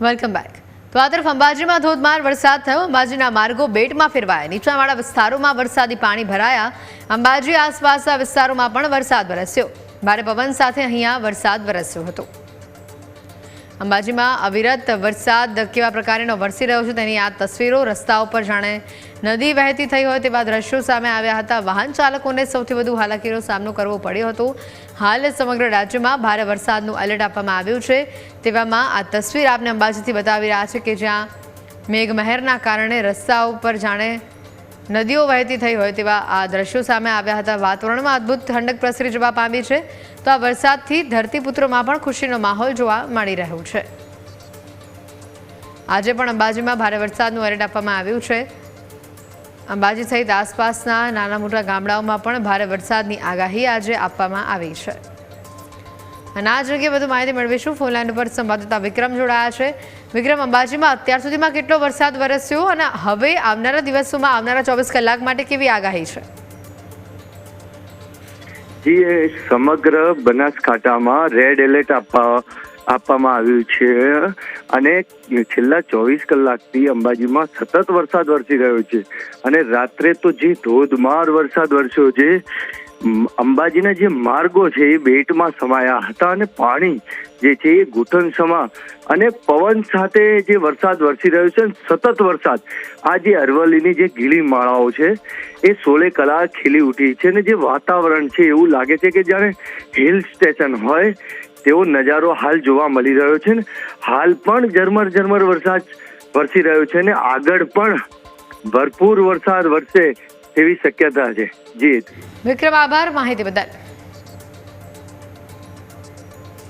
Welcome back તો આ તરફ અંબાજીમાં ધોધમાર વરસાદ થયો. અંબાજીના માર્ગો બેટમાં ફેરવાયા. નીચાણવાળા વિસ્તારોમાં વરસાદી પાણી ભરાયા. અંબાજી આસપાસના વિસ્તારોમાં પણ વરસાદ વરસ્યો. ભારે પવન સાથે અહીંયા વરસાદ વરસ્યો હતો. અંબાજીમાં અવિરત વરસાદ કેવા પ્રકારેનો વરસી રહ્યો છે તેની આ તસવીરો રસ્તા ઉપર જાણે નદી વહેતી થઈ હોય તેવા દ્રશ્યો સામે આવ્યા હતા. વાહન ચાલકોને સૌથી વધુ હાલાકીનો સામનો કરવો પડ્યો હતો. હાલ સમગ્ર રાજ્યમાં ભારે વરસાદનું એલર્ટ આપવામાં આવ્યું છે. તેવામાં આ તસવીર આપને અંબાજીથી બતાવી રહ્યા છે કે જ્યાં મેઘમહેરના કારણે રસ્તા ઉપર જાણે નદીઓ વહેતી થઈ હોય તેવા આ દ્રશ્યો સામે આવ્યા હતા. વાતાવરણમાં અદ્ભુત ઠંડક પ્રસરી જવા પામી છે. તો આ વરસાદથી ધરતીપુત્રોમાં પણ ખુશીનો માહોલ જોવા મળી રહ્યો છે. આજે પણ અંબાજીમાં ભારે વરસાદનું એલર્ટ આપવામાં આવ્યું છે. અંબાજી સહિત આસપાસના નાના મોટા ગામડાઓમાં પણ ભારે વરસાદની આગાહી આજે આપવામાં આવી છે. અને આ જગ્યાએ વધુ માહિતી મેળવીશું. ફોન લાઈન ઉપર સંવાદદાતા વિક્રમ જોડાયા છે. વિક્રમ, અંબાજીમાં અત્યાર સુધીમાં કેટલો વરસાદ વરસ્યો અને હવે આવનારા દિવસોમાં આવનારા ચોવીસ કલાક માટે કેવી આગાહી છે? સમગ્ર બનાસકાંઠામાં રેડ એલર્ટ આપવા આપવામાં આવ્યું છે અને છેલ્લા ચોવીસ કલાકથી અંબાજીમાં સતત વરસાદ વરસી રહ્યો છે. અને રાત્રે તો જે ધોધમાર વરસાદ વરસ્યો છે અંબાજીના જે માર્ગો છે એ બેટમાં સમાયા હતા અને પાણી જે છે એ ઘૂંટણ સમા અને પવન સાથે જે વરસાદ વરસી રહ્યો છે સતત વરસાદ. આ જે અરવલ્લીની જે ગીલી માળાઓ છે, એ સોળે કલાક ખીલી ઉઠી છે અને જે વાતાવરણ છે એવું લાગે છે કે જાણે હિલ સ્ટેશન હોય, તેવો નજારો હાલ જોવા મળી રહ્યો છે ને હાલ પણ ઝરમર ઝરમર વરસાદ વરસી રહ્યો છે ને આગળ પણ ભરપૂર વરસાદ વરસે તેવી શક્યતા છે. જી. વિક્રમ આભાર માહિતી બદલ.